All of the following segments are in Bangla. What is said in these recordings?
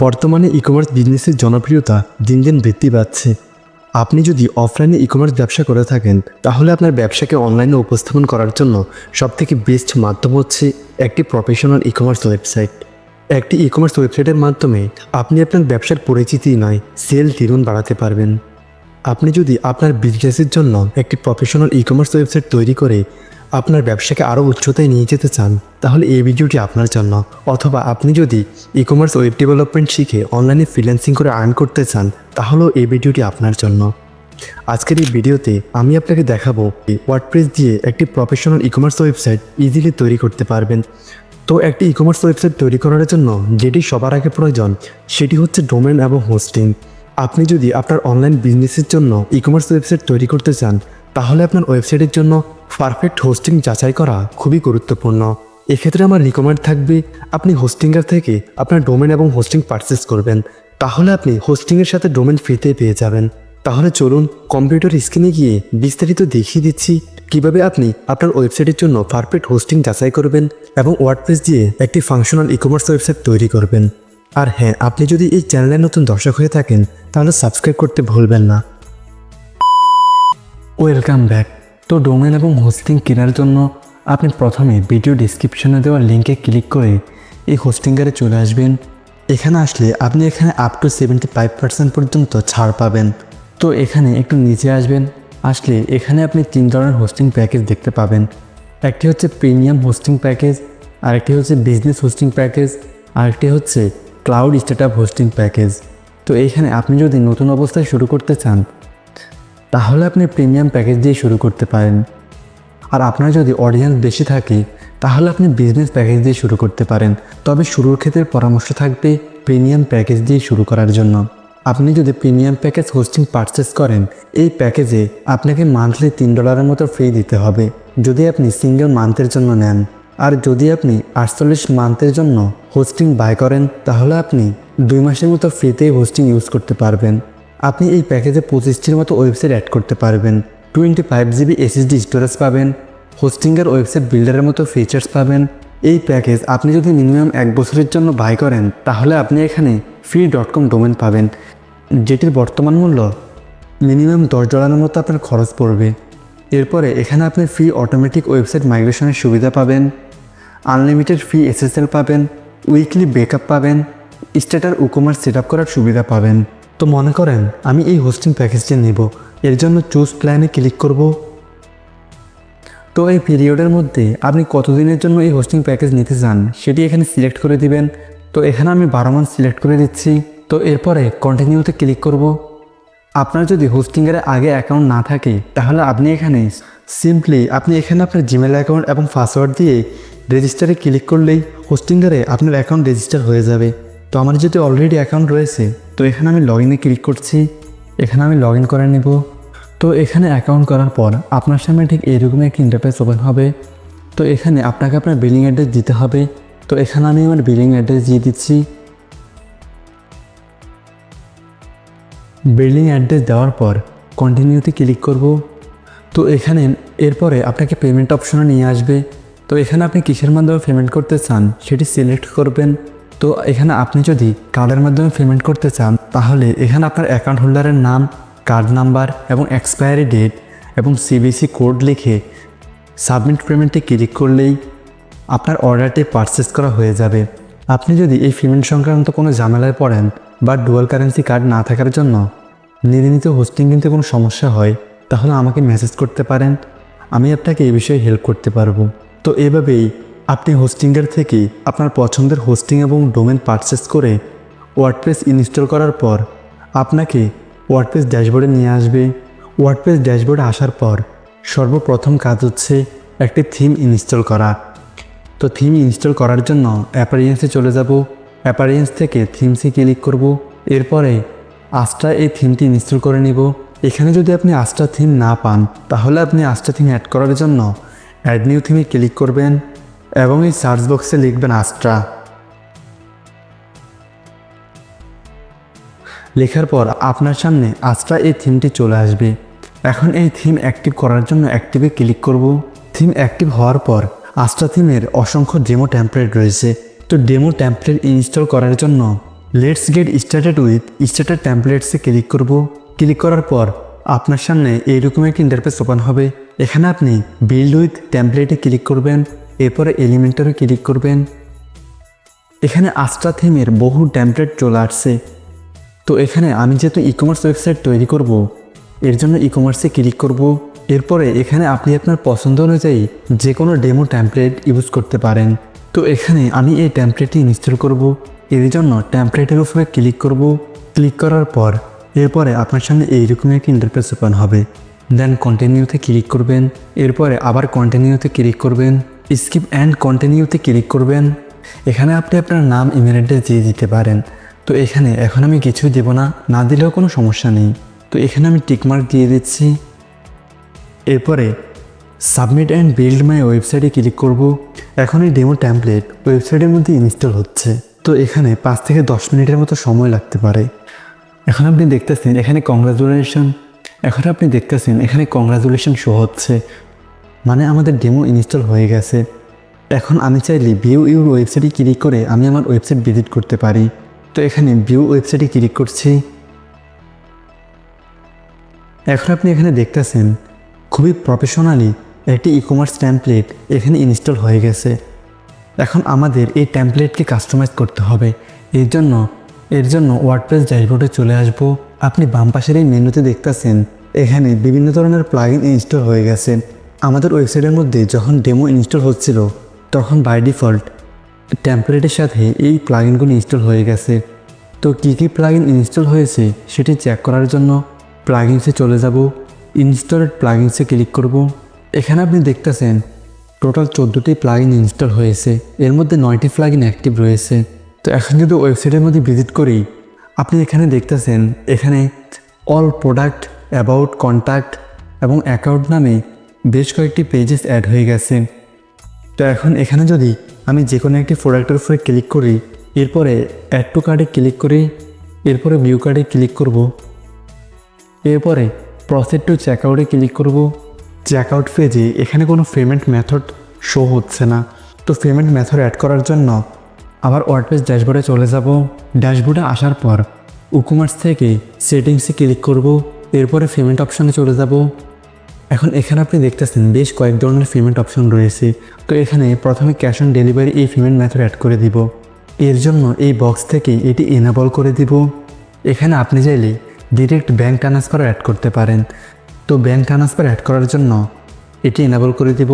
বর্তমানে ই কমার্স বিজনেসের জনপ্রিয়তা দিন দিন বৃদ্ধি পাচ্ছে। আপনি যদি অফলাইনে ই কমার্স ব্যবসা করে থাকেন, তাহলে আপনার ব্যবসাকে অনলাইনে উপস্থাপন করার জন্য সবথেকে বেস্ট মাধ্যম হচ্ছে একটি প্রফেশনাল ই কমার্স ওয়েবসাইট একটি ই কমার্স ওয়েবসাইটের মাধ্যমে আপনি আপনার ব্যবসার পরিচিতি নয় সেল দ্বিগুণ বাড়াতে পারবেন। আপনি যদি আপনার বিজনেসের জন্য একটি প্রফেশনাল ই কমার্স ওয়েবসাইট তৈরি করে আপনার ব্যবসাকে আরও উচ্চতায় নিয়ে যেতে চান, তাহলে এই ভিডিওটি আপনার জন্য। অথবা আপনি যদি ই কমার্স ওয়েব ডেভেলপমেন্ট শিখে অনলাইনে ফ্রিল্যান্সিং করে আর্ন করতে চান, তাহলেও এই ভিডিওটি আপনার জন্য। আজকের এই ভিডিওতে আমি আপনাকে দেখাবো ওয়ার্ডপ্রেস দিয়ে একটি professional e commerce website easily তৈরি করতে পারবেন। তো একটি ই কমার্স ওয়েবসাইট তৈরি করার জন্য যেটি সবার আগে প্রয়োজন, সেটি হচ্ছে ডোমেন এবং হোস্টিং আপনি যদি আপনার অনলাইন বিজনেসের জন্য ই কমার্স ওয়েবসাইট তৈরি করতে চান তাহলে আপনার ওয়েবসাইটের জন্য পারফেক্ট হোস্টিং যাচাই করা খুবই গুরুত্বপূর্ণ। এক্ষেত্রে আমার রিকমেন্ড থাকবে, আপনি হোস্টিংয়ের থেকে আপনার ডোমেন এবং হোস্টিং পারচেস করবেন। তাহলে আপনি হোস্টিংয়ের সাথে ডোমেন ফ্রিতে পেয়ে যাবেন। তাহলে চলুন কম্পিউটার স্ক্রিনে গিয়ে বিস্তারিত দেখিয়ে দিচ্ছি কীভাবে আপনি আপনার ওয়েবসাইটের জন্য পারফেক্ট হোস্টিং যাচাই করবেন এবং ওয়ার্ডপ্রেস দিয়ে একটি ফাংশনাল ই কমার্স ওয়েবসাইট তৈরি করবেন। আর হ্যাঁ আপনি যদি এই চ্যানেলের নতুন দর্শক হয়ে থাকেন, তাহলে সাবস্ক্রাইব করতে ভুলবেন না। ওয়েলকাম ব্যাক তো ডোমেন এবং হোস্টিং কেনার জন্য আপনি প্রথমে ভিডিও ডিসক্রিপশনে দেওয়া লিঙ্কে ক্লিক করে এই হোস্টিংগারে চলে আসবেন। এখানে আসলে আপনি এখানে up to seventy five percent পর্যন্ত ছাড় পাবেন। তো এখানে একটু নিচে আসবেন। আসলে এখানে আপনি তিন ধরনের হোস্টিং প্যাকেজ দেখতে পাবেন। একটি হচ্ছে প্রিমিয়াম হোস্টিং প্যাকেজ আরেকটি হচ্ছে বিজনেস হোস্টিং প্যাকেজ আরেকটি হচ্ছে ক্লাউড স্টার্টআপ হোস্টিং প্যাকেজ তো এইখানে আপনি যদি নতুন অবস্থায় শুরু করতে চান তাহলে আপনি প্রিমিয়াম প্যাকেজ দিয়ে শুরু করতে পারেন। আর আপনার যদি অডিয়েন্স বেশি থাকে, তাহলে আপনি বিজনেস প্যাকেজ দিয়ে শুরু করতে পারেন। তবে শুরুর ক্ষেত্রে পরামর্শ থাকবে প্রিমিয়াম প্যাকেজ দিয়ে শুরু করার জন্য। আপনি যদি প্রিমিয়াম প্যাকেজ হোস্টিং পারচেস করেন, এই প্যাকেজে আপনাকে মান্থলি তিন ডলারের মতো ফ্রি দিতে হবে, যদি আপনি সিঙ্গেল মান্থের জন্য নেন। আর যদি আপনি আটচল্লিশ মান্থের জন্য হোস্টিং বাই করেন, তাহলে আপনি দুই মাসের মতো ফ্রিতেই হোস্টিং ইউজ করতে পারবেন। আপনি এই প্যাকেজে পঁচিশটির মতো ওয়েবসাইট অ্যাড করতে পারবেন। Twenty five GB SSD storage পাবেন। হোস্টিংয়ের ওয়েবসাইট বিল্ডারের মতো ফিচার্স পাবেন। এই প্যাকেজ আপনি যদি মিনিমাম এক বছরের জন্য বাই করেন, তাহলে আপনি এখানে ফ্রি ডট কম ডোমেন পাবেন। যেটির বর্তমান মূল্য মিনিমাম দশ ডলারের মতো আপনার খরচ পড়বে। এরপরে এখানে আপনি ফ্রি অটোমেটিক ওয়েবসাইট মাইগ্রেশনের সুবিধা পাবেন। আনলিমিটেড ফ্রি এসএসএল পাবেন। উইকলি ব্যাকআপ পাবেন। স্ট্যাটার উকমার্স সেট আপ করার সুবিধা পাবেন। তো মনে করেন, আমি এই হোস্টিং প্যাকেজটি নেব। এর জন্য চুজ প্ল্যানে ক্লিক করব। তো এই পিরিয়ডের মধ্যে আপনি কতদিনের জন্য এই হোস্টিং প্যাকেজ নিতে চান, সেটি এখানে সিলেক্ট করে দিবেন। তো এখানে আমি বারো মাস সিলেক্ট করে দিচ্ছি। তো এরপরে কন্টিনিউতে ক্লিক করব। আপনার যদি হোস্টিংয়ের আগে অ্যাকাউন্ট না থাকে, তাহলে আপনি এখানে সিম্পলি আপনি এখানে আপনার জিমেল অ্যাকাউন্ট এবং পাসওয়ার্ড দিয়ে রেজিস্টারে ক্লিক করলেই হোস্টিংয়ারে আপনার অ্যাকাউন্ট রেজিস্টার হয়ে যাবে। তো আমার যেহেতু অলরেডি অ্যাকাউন্ট রয়েছে তো এখানে আমি লগ ইনে ক্লিক করছি, এখানে আমি লগ ইন করে নেব। তো এখানে অ্যাকাউন্ট করার পর আপনার সামনে ঠিক এইরকম একটি ইন্টারফেস ওপেন হবে। তো এখানে আপনাকে আপনার বিলিং অ্যাড্রেস দিতে হবে। তো এখানে আমি আমার বিলিং অ্যাড্রেস দিয়ে দিচ্ছি। বিল্ডিং অ্যাড্রেস দেওয়ার পর কন্টিনিউতে ক্লিক করব। তো এখানে এরপরে আপনাকে পেমেন্ট অপশনে নিয়ে আসবে। তো এখানে আপনি কিসের মাধ্যমে পেমেন্ট করতে চান, সেটি সিলেক্ট করবেন। তো এখানে আপনি যদি কার্ডের মাধ্যমে পেমেন্ট করতে চান, তাহলে এখানে আপনার অ্যাকাউন্ট হোল্ডারের নাম কার্ড নাম্বার এবং এক্সপায়ারি ডেট এবং সিবিসি কোড লিখে সাবমিট পেমেন্টে ক্লিক করলেই আপনার অর্ডারটি পারচেস করা হয়ে যাবে। আপনি যদি এই পেমেন্ট সংক্রান্ত কোনো ঝামেলায় পড়েন বা ডুয়াল কারেন্সি কার্ড না থাকার জন্য নির্মিত হোস্টিং কিনতে কোনো সমস্যা হয়, তাহলে আমাকে মেসেজ করতে পারেন। আমি আপনাকে এই বিষয়ে হেল্প করতে পারব। তো এভাবেই আপনি হোস্টিংয়ের থেকে আপনার পছন্দের হোস্টিং এবং ডোমেন পারচেস করে ওয়ার্ডপ্রেস ইনস্টল করার পর আপনাকে ওয়ার্ডপ্রেস ড্যাশবোর্ডে নিয়ে আসবে। ওয়ার্ডপ্রেস ড্যাশবোর্ডে আসার পর সর্বপ্রথম কাজ হচ্ছে একটি থিম ইনস্টল করা। তো থিম ইনস্টল করার জন্য অ্যাপারিয়েন্সে চলে যাব। অ্যাপারিয়েন্স থেকে থিমসে ক্লিক করব। এরপরে আস্ট্রা এই থিমটি ইনস্টল করে নিব। এখানে যদি আপনি আস্টা থিম না পান, তাহলে আপনি আস্টা থিম অ্যাড করার জন্য অ্যাড নিউ থিমে ক্লিক করবেন। এবং এই সার্চ বক্সে লিখবেন আস্ট্রা। লেখার পর আপনার সামনে আস্ট্রা এই থিমটি চলে আসবে। এখন এই থিম অ্যাক্টিভ করার জন্য অ্যাক্টিভে ক্লিক করব। থিম অ্যাক্টিভ হওয়ার পর আস্ট্রা থিমের অসংখ্য ডেমো ট্যাম্পলেট রয়েছে। তো ডেমো ট্যাম্পলেট ইনস্টল করার জন্য let's get started with starter ট্যাম্পলেটসে click করব। ক্লিক করার পর আপনার সামনে এইরকম একটি ইন্টারফেস ওপেন হবে। এখানে আপনি বিল্ড উইথ ট্যাম্পলেটে ক্লিক করবেন। এরপরে এলিমেন্টারে ক্লিক করবেন। এখানে আস্ট্রা থিমের বহু ট্যাম্পলেট চলে আসছে। তো এখানে আমি যেহেতু ই কমার্স ওয়েবসাইট তৈরি করব, এর জন্য ই কমার্সে ক্লিক করব। এরপরে এখানে আপনি আপনার পছন্দ অনুযায়ী যে কোনো ডেমো ট্যাম্পলেট ইউজ করতে পারেন। তো এখানে আমি এই ট্যাম্পলেটটি ইনস্টল করব। এর জন্য ট্যাম্পলেটের উপরে ক্লিক করব। ক্লিক করার পর এরপরে আপনার সামনে এইরকম একটি ইন্টারফেস ওপেন হবে। দেন কন্টিনিউতে ক্লিক করবেন। এরপরে আবার কন্টিনিউতে ক্লিক করবেন। স্কিপ অ্যান্ড কন্টিনিউতে ক্লিক করবেন। এখানে আপনি আপনার নাম অ্যাড্রেস দিয়ে দিতে পারেন। তো এখানে এখন আমি কিছু দেব না না দিলেও কোনো সমস্যা নেই। তো এখানে আমি টিকমার্ক দিয়ে দিচ্ছি। এরপরে সাবমিট অ্যান্ড বিল্ড মাই ওয়েবসাইটে ক্লিক করব। এখন এই ডেমো ট্যাম্পলেট ওয়েবসাইটের মধ্যে ইনস্টল হচ্ছে। তো এখানে পাঁচ থেকে দশ মিনিটের মতো সময় লাগতে পারে। এখন আপনি দেখতেছেন এখানে কংগ্রাচুলেশন এখন আপনি দেখতেছেন এখানে কংগ্রাচুলেশন শো হচ্ছে। মানে আমাদের ডেমো ইনস্টল হয়ে গেছে। এখন আমি চাইলে ভিউ ইউর ওয়েবসাইটে ক্লিক করে আমি আমার ওয়েবসাইট ভিজিট করতে পারি। তো এখানে ভিউ ওয়েবসাইটে ক্লিক করছি। এখন আপনি এখানে দেখতেছেন, খুবই প্রফেশনালি একটি ই কমার্স ট্যাম্পলেট এখানে ইনস্টল হয়ে গেছে। এখন আমাদের এই ট্যাম্পলেটকে কাস্টমাইজ করতে হবে। এর জন্য এর জন্য ওয়ার্ডপ্রেস ড্যাশবোর্ডে চলে আসব। আপনি বাম পাশের এই মেনুতে দেখতেছেন, এখানে বিভিন্ন ধরনের প্লাগইন ইনস্টল হয়ে গেছে। আমাদের ওয়েবসাইটের মধ্যে যখন ডেমো ইনস্টল হচ্ছিল, তখন বাই ডিফল্ট ট্যাম্পলেটের সাথে এই প্লাগইনগুলো ইনস্টল হয়ে গেছে। তো কী কী প্লাগইন ইনস্টল হয়েছে সেটি চেক করার জন্য প্লাগিংসে চলে যাব ইনস্টলেড প্লাগিংসে ক্লিক করব। এখানে আপনি দেখতেছেন টোটাল চোদ্দোটি প্লাগইন ইনস্টল হয়েছে, এর মধ্যে নয়টি প্লাগইন অ্যাক্টিভ রয়েছে। তো এখন যদি ওয়েবসাইটের মধ্যে ভিজিট করি, আপনি এখানে দেখতেছেন, এখানে অল প্রোডাক্ট অ্যাবাউট কন্ট্যাক্ট এবং অ্যাকাউন্ট নামে বেশ কয়েকটি পেজেস অ্যাড হয়ে গেছে। তো এখন এখানে যদি আমি যে কোনো একটি প্রোডাক্টের উপরে ক্লিক করি, এরপরে অ্যাড টু কার্ডে ক্লিক করি, এরপরে ভিউ কার্ডে ক্লিক করব, এরপরে প্রসেড টু চেকআউটে ক্লিক করব। চেকআউট পেজে এখানে কোনো পেমেন্ট মেথড শো হচ্ছে না। তো পেমেন্ট মেথড অ্যাড করার জন্য আবার ওয়ার্ডপেজ ড্যাশবোর্ডে চলে যাব। ড্যাশবোর্ডে আসার পর উকুমার্স থেকে সেটিংসে ক্লিক করব, এরপরে পেমেন্ট অপশানে চলে যাব। এখন এখানে আপনি দেখতেছেন বেশ কয়েক ধরনের পেমেন্ট অপশন রয়েছে। তো এখানে প্রথমে ক্যাশ অন ডেলিভারি এই পেমেন্ট মেথড অ্যাড করে দিব। এর জন্য এই বক্স থেকে এটি এনাবল করে দিব। এখানে আপনি চাইলে ডিরেক্ট ব্যাঙ্ক ট্রান্সফার অ্যাড করতে পারেন। তো ব্যাঙ্ক ট্রান্সফার অ্যাড করার জন্য এটি এনাবল করে দিব।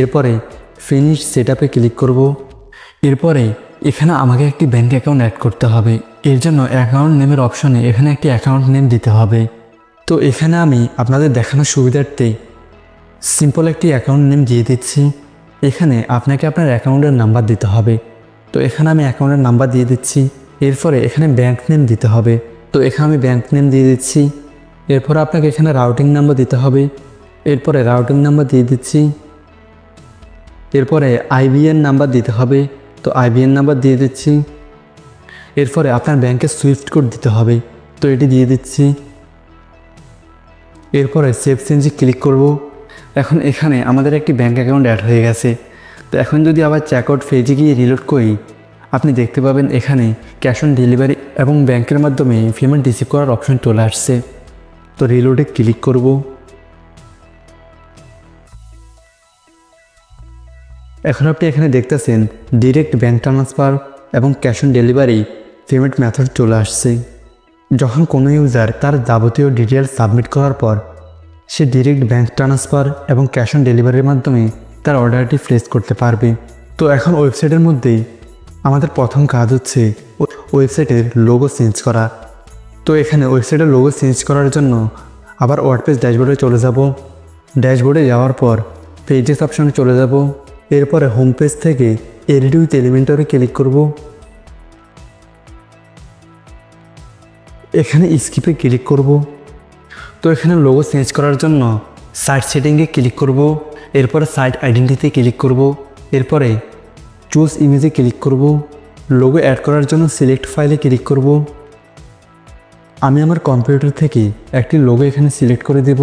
এরপরে ফিনিশ সেট আপে ক্লিক করব। এরপরে এখানে আমাকে একটি ব্যাঙ্ক অ্যাকাউন্ট অ্যাড করতে হবে। এর জন্য অ্যাকাউন্ট নেমের অপশনে এখানে একটি অ্যাকাউন্ট নেম দিতে হবে। তো এখানে আমি আপনাদের দেখানোর সুবিধার্থে সিম্পল একটি অ্যাকাউন্ট নেম দিয়ে দিচ্ছি। এখানে আপনাকে আপনার অ্যাকাউন্টের নাম্বার দিতে হবে। তো এখানে আমি অ্যাকাউন্টের নাম্বার দিয়ে দিচ্ছি। এরপরে এখানে ব্যাঙ্ক নেম দিতে হবে। তো এখানে আমি ব্যাঙ্ক নেম দিয়ে দিচ্ছি। এরপর আপনাকে এখানে রাউটিং নাম্বার দিতে হবে। এরপরে রাউটিং নাম্বার দিয়ে দিচ্ছি। এরপরে আইবিএন নাম্বার দিতে হবে। তো আইবিএন নাম্বার দিয়ে দিচ্ছি। এরপরে আপনার ব্যাংকের সুইফট কোড দিতে হবে। তো এটি দিয়ে দিচ্ছি। এরপরে সেভ চেঞ্জে ক্লিক করব। এখন এখানে আমাদের একটি ব্যাঙ্ক অ্যাকাউন্ট অ্যাড হয়ে গেছে। তো এখন যদি আবার চেকআউট পেজে গিয়ে রিলোড করি, আপনি দেখতে পাবেন এখানে ক্যাশ অন ডেলিভারি এবং ব্যাংকের মাধ্যমে পেমেন্ট রিসিভ করার অপশন চলে আসছে। তো রিলোডে ক্লিক করব। এখন আপনি এখানে দেখতেছেন ডিরেক্ট ব্যাঙ্ক ট্রান্সফার এবং cash on delivery payment method চলে আসছে। যখন কোনো ইউজার তার যাবতীয় ডিটেলস সাবমিট করার পর, সে ডিরেক্ট ব্যাঙ্ক ট্রান্সফার এবং ক্যাশ অন ডেলিভারির মাধ্যমে তার অর্ডারটি প্লেস করতে পারবে। তো এখন ওয়েবসাইটের মধ্যেই আমাদের প্রথম কাজ হচ্ছে ওয়েবসাইটের লোগো চেঞ্জ করা। তো এখানে ওয়েবসাইটের লোগো চেঞ্জ করার জন্য আবার ওয়ার্ডপেজ ড্যাশবোর্ডে চলে যাব। ড্যাশবোর্ডে যাওয়ার পর পেজেস অপশনে চলে যাব। এরপরে হোম পেজ থেকে এডিট উইথ এলিমেন্টারে ক্লিক করব। এখানে স্কিপে ক্লিক করব। তো এখানে লোগো চেঞ্জ করার জন্য সাইট সেটিংয়ে ক্লিক করব। এরপরে সাইট আইডেন্টিতে ক্লিক করব। এরপরে চুজ ইমেজে ক্লিক করব। লোগো অ্যাড করার জন্য সিলেক্ট ফাইলে ক্লিক করব। আমি আমার কম্পিউটার থেকে একটি লোগো এখানে সিলেক্ট করে দেব।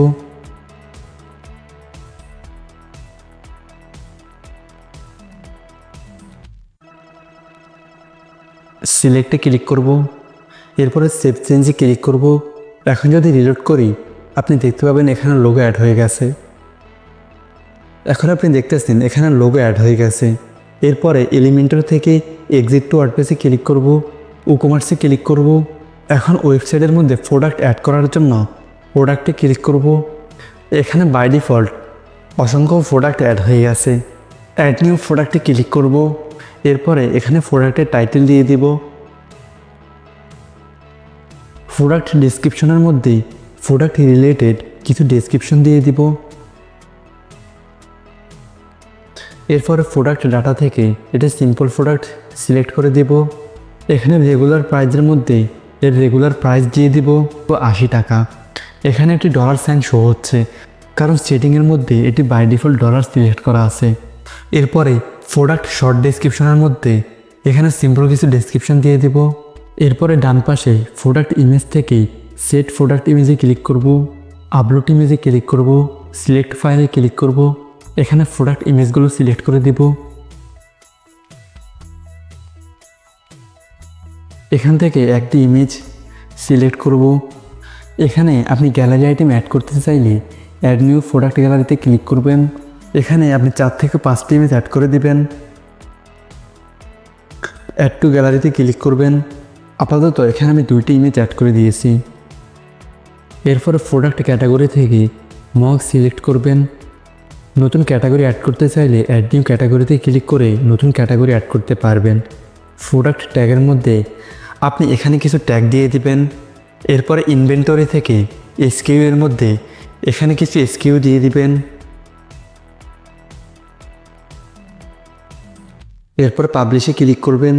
সিলেক্টে ক্লিক করব। এরপরে সেভ চেঞ্জে ক্লিক করব। এখন যদি রিলোড করি, আপনি দেখতে পাবেন এখানে লোগো অ্যাড হয়ে গেছে। এখন আপনি দেখতেছেন এখানে লোগো অ্যাড হয়ে গেছে। এরপরে এলিমেন্টার থেকে এক্সিট টু ওয়ার্ডপ্রেসে ক্লিক করব কমার্সে ক্লিক করব। এখন ওয়েবসাইটের মধ্যে প্রোডাক্ট অ্যাড করার জন্য প্রোডাক্টে ক্লিক করব। এখানে বাই ডিফল্ট অসংখ্য প্রোডাক্ট অ্যাড হয়ে গেছে। অ্যাড নিউ প্রোডাক্টে ক্লিক করব। এরপরে এখানে প্রোডাক্টের টাইটেল দিয়ে দিব। প্রোডাক্ট ডিসক্রিপশনের মধ্যে প্রোডাক্ট রিলেটেড কিছু ডেসক্রিপশন দিয়ে দিব। এরপরে প্রোডাক্ট ডাটা থেকে এটা সিম্পল প্রোডাক্ট সিলেক্ট করে দিব। এখানে রেগুলার প্রাইজের মধ্যে এর রেগুলার প্রাইস দিয়ে দিব আশি টাকা। এখানে একটি ডলার সাইন শো হচ্ছে, কারণ সেটিংয়ের মধ্যে এটি বাই ডিফল্ট ডলার সিলেক্ট করা আছে। এরপরে প্রোডাক্ট শর্ট ডেসক্রিপশনের মধ্যে এখানে সিম্পল কিছু ডেসক্রিপশন দিয়ে দিব। এরপরে ডান পাশে প্রোডাক্ট ইমেজ থেকে সেট প্রোডাক্ট ইমেজে ক্লিক করব আপলোড ইমেজে ক্লিক করব সিলেক্ট ফাইলে ক্লিক করব, এখানে প্রোডাক্ট ইমেজগুলো সিলেক্ট করে দিব। এখান থেকে একটি ইমেজ সিলেক্ট করব। এখানে আপনি গ্যালারি আইটেম অ্যাড করতে চাইলে অ্যাড নিউ প্রোডাক্ট গ্যালারিতে ক্লিক করবেন। এখানে আপনি চার থেকে পাঁচটি ইমেজ অ্যাড করে দিবেন। অ্যাড টু গ্যালারিতে ক্লিক করবেন। আপাতত এখানে আমি দুইটি ইমেজ অ্যাড করে দিয়েছি। এরপরে প্রোডাক্ট ক্যাটাগরি থেকে মগ সিলেক্ট করবেন। নতুন ক্যাটাগরি অ্যাড করতে চাইলে অ্যাড নিউ ক্যাটাগরিতে ক্লিক করে নতুন ক্যাটাগরি অ্যাড করতে পারবেন। প্রোডাক্ট ট্যাগের মধ্যে আপনি এখানে কিছু ট্যাগ দিয়ে দিবেন। এরপরে ইনভেন্টরি থেকে এসকিউ এর মধ্যে এখানে কিছু এসকিউ দিয়ে দিবেন। এরপর পাবলিশে ক্লিক করবেন।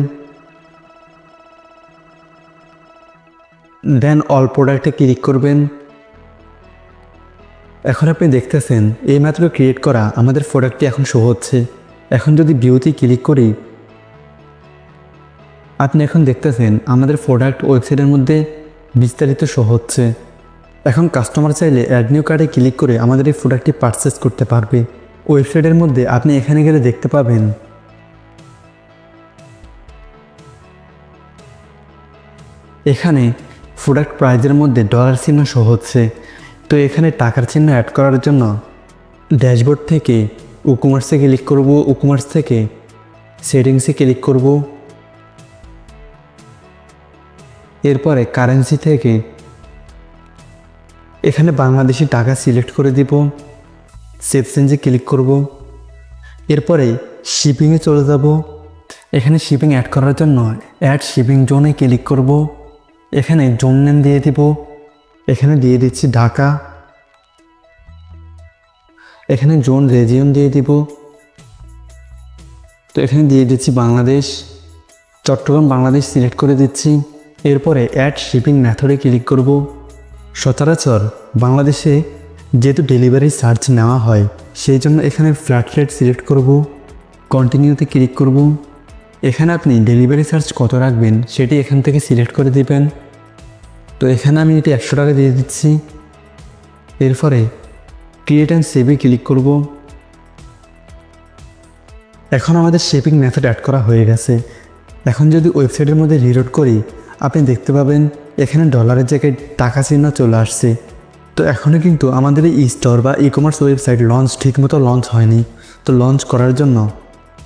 দেন অল প্রোডাক্টে ক্লিক করবেন। এখন আপনি দেখতেছেন এইমাত্র ক্রিয়েট করা আমাদের প্রোডাক্টটি এখন শো হচ্ছে। এখন যদি ভিউতে ক্লিক করি, আপনি এখন দেখতেছেন আমাদের প্রোডাক্ট ওয়েবসাইটের মধ্যে বিস্তারিত শো হচ্ছে। এখন কাস্টমার চাইলে অ্যাড নিউ কার্ডে ক্লিক করে আমাদের এই প্রোডাক্টটি পারচেস করতে পারবে। ওয়েবসাইটের মধ্যে আপনি এখানে গেলে দেখতে পাবেন। এখানে প্রোডাক্ট প্রাইজের মধ্যে ডলার চিহ্ন শো হচ্ছে। তো এখানে টাকার চিহ্ন অ্যাড করার জন্য ড্যাশবোর্ড থেকে উকুমার্সে ক্লিক করব উকুমার্স থেকে সেটিংসে ক্লিক করব। এরপরে কারেন্সি থেকে এখানে বাংলাদেশি টাকা সিলেক্ট করে দিব সেভ চেঞ্জে ক্লিক করব। এরপরে শিপিংয়ে চলে যাব। এখানে শিপিং অ্যাড করার জন্য অ্যাড শিপিং জোনে ক্লিক করব। এখানে জোন নেম দিয়ে দিব, এখানে দিয়ে দিচ্ছি ঢাকা, এখানে জোন রেজিয়ন দিয়ে দিব, তো এখানে দিয়ে দিচ্ছি বাংলাদেশ, চট্টগ্রাম, বাংলাদেশ সিলেক্ট করে দিচ্ছি, এরপরে অ্যাড শিপিং মেথডে ক্লিক করব। সচরাচর বাংলাদেশে যেহেতু ডেলিভারি চার্জ নেওয়া হয়, সেই জন্য এখানে ফ্ল্যাট রেট সিলেক্ট করব কন্টিনিউতে ক্লিক করব। এখানে আপনি ডেলিভারি চার্জ কত রাখবেন, সেটি এখান থেকে সিলেক্ট করে দিবেন। তো এখানে আমি এটি একশো টাকা দিয়ে দিচ্ছি। এরপরে ক্রিয়েট অ্যান্ড সেভে ক্লিক করব। এখন আমাদের শেপিং মেথড অ্যাড করা হয়ে গেছে। এখন যদি ওয়েবসাইটের মধ্যে রিলোড করি, আপনি দেখতে পাবেন এখানে ডলারের জায়গায় টাকা চিহ্ন চলে আসছে। তো এখনও কিন্তু আমাদের এই স্টোর বা ই কমার্স ওয়েবসাইট লঞ্চ ঠিকমতো লঞ্চ হয়নি। তো লঞ্চ করার জন্য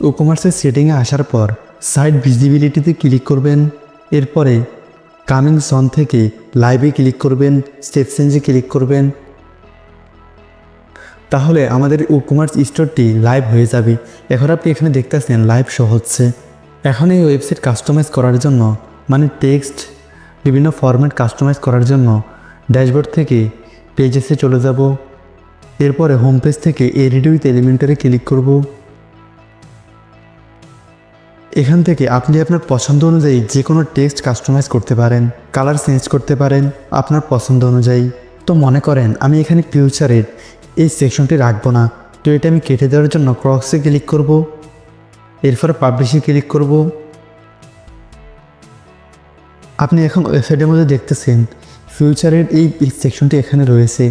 ই কমার্সের সেটিংয়ে আসার পর সাইট ভিজিবিলিটিতে ক্লিক করবেন। এরপরে কামিং সন থেকে লাইভে ক্লিক করবেন, স্টেপ চেঞ্জে ক্লিক করবেন। তাহলে আমাদের ই কমার্স স্টোরটি লাইভ হয়ে যাবে। এখন আপনি এখানে দেখতেছেন লাইভ শো হচ্ছে। এখন এই ওয়েবসাইট কাস্টমাইজ করার জন্য মানে টেক্সট বিভিন্ন ফরম্যাট কাস্টমাইজ করার জন্য ড্যাশবোর্ড থেকে পেজেসে চলে যাব। এরপরে হোম পেজ থেকে এডিট উইথ এলিমেন্টারে ক্লিক করব। এখান থেকে আপনি আপনার পছন্দ অনুযায়ী যে কোনো টেক্সট কাস্টমাইজ করতে পারেন, কালার চেঞ্জ করতে পারেন আপনার পছন্দ অনুযায়ী। তো মনে করেন, আমি এখানে ফিউচারের এই সেকশনটি রাখব না, তো এটা আমি কেটে দেওয়ার জন্য ক্রক্সে ক্লিক করব, এরপরে পাবলিশে ক্লিক করব। আপনি এখন ওয়েবসাইটের মধ্যে দেখতেছেন ফিউচারের এই সেকশনটি এখানে রয়েছে।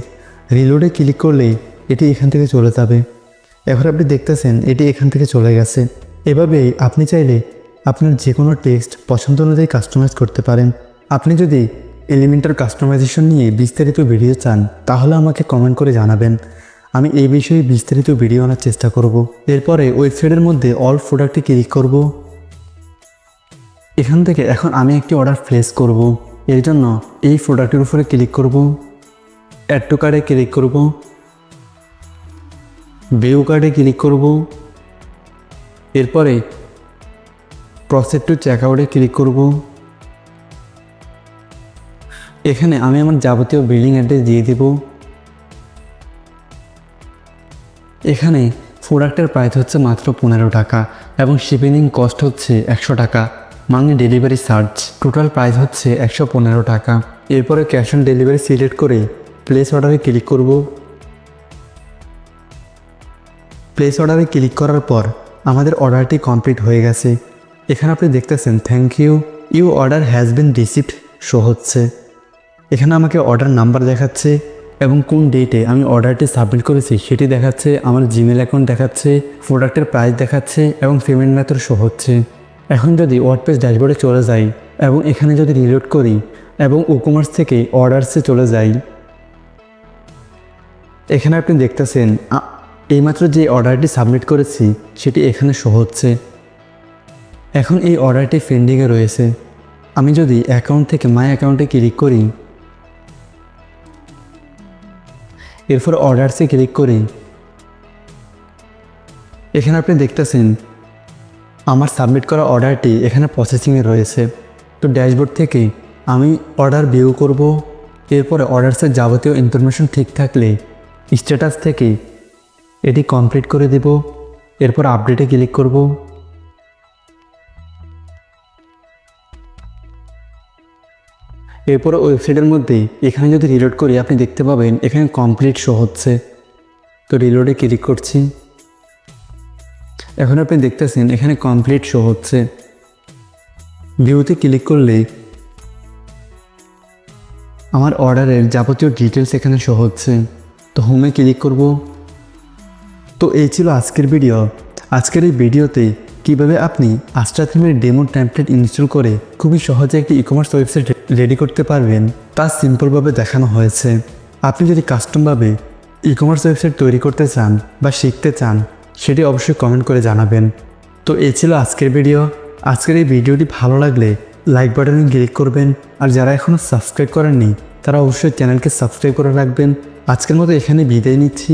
রিলোডে ক্লিক করলে এটি এখান থেকে চলে যাবে। এখন আপনি দেখতেছেন, এটি এখান থেকে চলে গেছে। এভাবেই আপনি চাইলে আপনার যে কোনো টেক্সট পছন্দ অনুযায়ী কাস্টমাইজ করতে পারেন। আপনি যদি এলিমেন্টার কাস্টমাইজেশন নিয়ে বিস্তারিত ভিডিও চান, তাহলে আমাকে কমেন্ট করে জানাবেন। আমি এই বিষয়ে বিস্তারিত ভিডিও আনার চেষ্টা করব। এরপরে ওয়েবসাইটের মধ্যে অল প্রোডাক্টে ক্লিক করব। এখান থেকে এখন আমি একটি অর্ডার প্লেস করব। এর জন্য এই প্রোডাক্টের উপরে ক্লিক করব। অ্যাড টু কার্ডে ক্লিক করব। ভিউ কার্ডে ক্লিক করব। এরপরে প্রসেস টু চেক আউটে ক্লিক করব। এখানে আমি আমার যাবতীয় বিল্ডিং অ্যাড্রেস দিয়ে দেব। এখানে প্রোডাক্টের প্রাইস হচ্ছে মাত্র পনেরো টাকা এবং শিপিং কস্ট হচ্ছে একশো টাকা। মানে ডেলিভারি চার্জ টোটাল প্রাইস হচ্ছে একশো পনেরো টাকা। এরপরে ক্যাশ অন ডেলিভারি সিলেক্ট করে প্লেস অর্ডারে ক্লিক করব। প্লেস অর্ডারে ক্লিক করার পর আমাদের অর্ডারটি কমপ্লিট হয়ে গেছে। এখানে আপনি দেখতেছেন thank you you order has been received show হচ্ছে। এখানে আমাকে অর্ডার নাম্বার দেখাচ্ছে এবং কোন ডেটে আমি অর্ডারটি সাবমিট করেছি সেটি দেখাচ্ছে, আমার জিমেল অ্যাকাউন্ট দেখাচ্ছে প্রোডাক্টের প্রাইস দেখাচ্ছে এবং পেমেন্ট মেথড শো হচ্ছে। এখন যদি ওয়ার্ডপেজ ড্যাশবোর্ডে চলে যাই এবং এখানে যদি রিলোড করি এবং উকমার্স থেকে অর্ডারসে চলে যাই, এখানে আপনি দেখতেছেন এইমাত্র যে অর্ডারটি সাবমিট করেছি, সেটি এখানে শো হচ্ছে। এখন এই অর্ডারটি পেন্ডিংয়ে রয়েছে। আমি যদি অ্যাকাউন্ট থেকে মাই অ্যাকাউন্টে ক্লিক করি, এরপর অর্ডারসে ক্লিক করি, এখানে আপনি দেখতেছেন, আমার সাবমিট করা অর্ডারটি এখানে প্রসেসিংয়ে রয়েছে। তো ড্যাশবোর্ড থেকে আমি অর্ডার ভিউ করব। এরপরে অর্ডারসের যাবতীয় ইনফরমেশন ঠিক থাকলে স্ট্যাটাস থেকে এটি কমপ্লিট করে দেব, এরপর আপডেটে ক্লিক করব। এরপর ওয়েবসাইটের মধ্যে এখানে যদি রিলোড করি, আপনি দেখতে পাবেন এখানে কমপ্লিট শো হচ্ছে। তো রিলোডে ক্লিক করছি। এখন আপনি দেখতেছেন এখানে কমপ্লিট শো হচ্ছে। ভিউতে ক্লিক করলে আমার অর্ডারের যাবতীয় ডিটেলস এখানে শো হচ্ছে। তো হোমে ক্লিক করব। তো এই ছিল আজকের ভিডিও। আজকের এই ভিডিওতে কীভাবে আপনি আস্ট্রা থিমের ডেমো ট্যাম্পলেট ইনস্টল করে খুবই সহজে একটি ই কমার্স ওয়েবসাইট রেডি করতে পারবেন, তা সিম্পলভাবে দেখানো হয়েছে। আপনি যদি কাস্টমভাবে ই কমার্স ওয়েবসাইট তৈরি করতে চান বা শিখতে চান, সেটি অবশ্যই কমেন্ট করে জানাবেন। তো এই ছিল আজকের ভিডিও। আজকের এই ভিডিওটি ভালো লাগলে লাইক বাটনে ক্লিক করবেন। আর যারা এখনও সাবস্ক্রাইব করেননি, তারা অবশ্যই চ্যানেলকে সাবস্ক্রাইব করে রাখবেন। আজকের মতো এখানে বিদায় নিচ্ছি।